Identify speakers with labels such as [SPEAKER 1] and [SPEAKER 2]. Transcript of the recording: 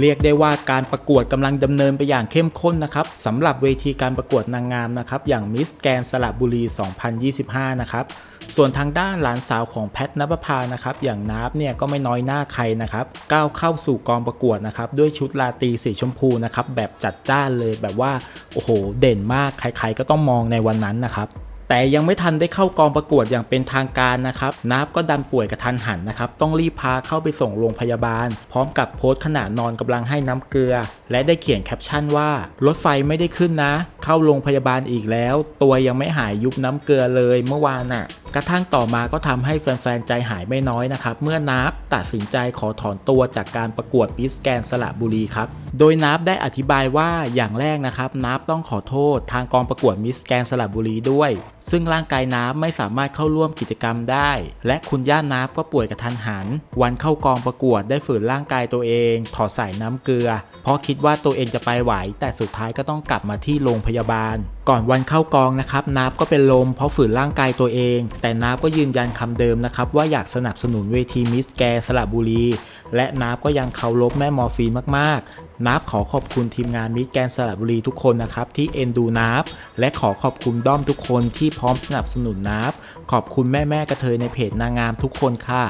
[SPEAKER 1] เรียกได้ว่าการประกวดกำลังดำเนินไปอย่างเข้มข้นนะครับสำหรับเวทีการประกวดนางงามนะครับอย่างมิสแกนสระบุรี 2025 นะครับส่วนทางด้านหลานสาวของแพทนภพานะครับอย่างนับเนี่ยก็ไม่น้อยหน้าใครนะครับก้าวเข้าสู่กองประกวดนะครับด้วยชุดลาตีสีชมพูนะครับแบบจัดจ้านเลยแบบว่าโอ้โหเด่นมากใครๆก็ต้องมองในวันนั้นนะครับ แต่ยังไม่ทันได้เข้ากองประกวดอย่างเป็นทางการนะครับนับก็ดันป่วยกระทันหันนะครับต้องรีบพาเข้าไปส่งโรงพยาบาล พร้อมกับโพสต์ขณะนอนกำลังให้น้ำเกลือ และได้เขียนแคปชั่นว่า รถไฟไม่ได้ขึ้นนะ เข้าโรงพยาบาลอีกแล้ว ตัวยังไม่หายยุบน้ำเกลือเลยเมื่อวานน่ะ กระทั่งต่อมาก็ทำให้แฟนๆ ใจหายไม่น้อยนะครับ เมื่อนับตัดสินใจขอถอนตัวจากการประกวดมิสแกนสระบุรีครับ โดยนับได้อธิบายว่าอย่างแรกนะครับนับต้องขอโทษทางกองประกวดมิสแกนสระบุรีด้วย ซึ่งร่างกายนับไม่สามารถเข้าร่วมกิจกรรมได้ และคุณย่านับก็ป่วยกระทันหัน วันเข้ากองประกวดได้ฝืนร่างกายตัวเอง ถอดสายน้ำเกลือ เพราะคิดว่าตัวเองจะไปไหว แต่สุดท้ายก็ต้องกลับมาที่โรงพยาบาล ก่อนวันเข้ากองนะครับนับก็เป็นลมเพราะฝืนร่างกายตัวเองแต่นาบก็ยืนยันคำเดิมนะครับว่าอยากสนับสนุนเวทีมิสแกสระบุรี และนาบก็ยังเคารพแม่มอร์ฟีนมากๆนาบขอขอบคุณทีมงานมิสแกนสระบุรีทุกคนนะครับที่เอ็นดูนาบและขอขอบคุณด้อมทุกคนที่พร้อมสนับสนุนนาบขอบคุณแม่ๆกระเทยในเพจนางงามทุกคนค่ะ